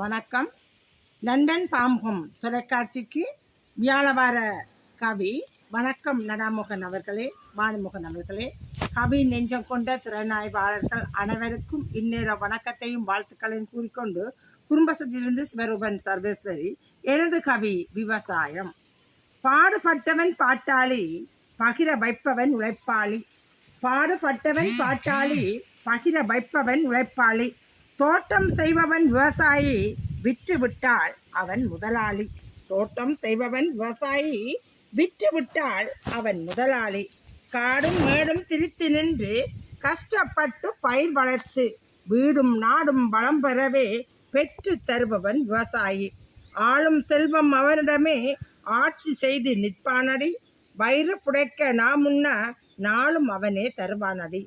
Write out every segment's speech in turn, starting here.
வணக்கம். லண்டன் பாம்பும் தொலைக்காட்சிக்கு வியாழவார கவி. வணக்கம் நடாமுகன் அவர்களே பானுமுகன் அவர்களே. கவி நெஞ்சம் கொண்ட திறனாய்வாளர்கள் அனைவருக்கும் இந்நேர வணக்கத்தையும் வாழ்த்துக்களையும் கூறிக்கொண்டு குடும்பத்திலிருந்து ஸ்வரூபன் சர்வேஸ்வரி எனது கவி விவசாயம். பாடுபட்டவன் பாட்டாளி பகிர வைப்பவன் உழைப்பாளி. பாடுபட்டவன் பாட்டாளி பகிர வைப்பவன் உழைப்பாளி. தோட்டம் செய்பவன் விவசாயி விற்று விட்டால் அவன் முதலாளி. தோட்டம் செய்பவன் விவசாயி விற்று விட்டால் அவன் முதலாளி. காடும் மேடும் திரித்து நின்று கஷ்டப்பட்டு பயிர் வளர்த்து வீடும் நாடும் வளம் பெறவே பெற்று தருபவன் விவசாயி. ஆளும் செல்வம் அவனிடமே ஆட்சி செய்து நிற்பானடி. வயிறு புடைக்க நாம் முன்ன நாளும் அவனே தருவானடி.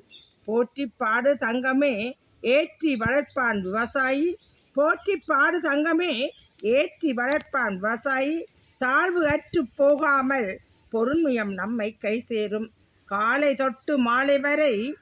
போற்றி பாடு தங்கமே ஏற்றி வளர்ப்பான் விவசாயி. போற்றி பாடு தங்கமே ஏற்றி வளர்ப்பான் விவசாயி. தாழ்வு அற்று போகாமல் பொறுமையம் நம்மை கை சேரும். காலை தொட்டு மாலை வரை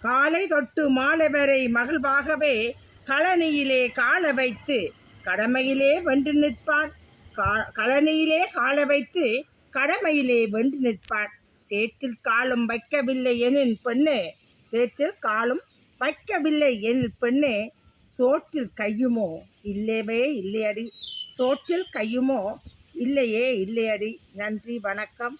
காலை தொட்டு மாலை வரை மகிழ்வாகவே கழனியிலே கால வைத்து கடமையிலே வென்று நிற்பான். கா- கழனியிலே கால வைத்து கடமையிலே வென்று நிற்பான். சேற்றில் காலும் வைக்கவில்லை எனின் பெண்ணு சேற்றில் காலும் வைக்கவில்லை. என் பெண்ணே சோற்றில் கையுமோ? இல்லவே இல்லையடி. சோற்றில் கையுமோ? இல்லையே இல்லையடி. நன்றி வணக்கம்.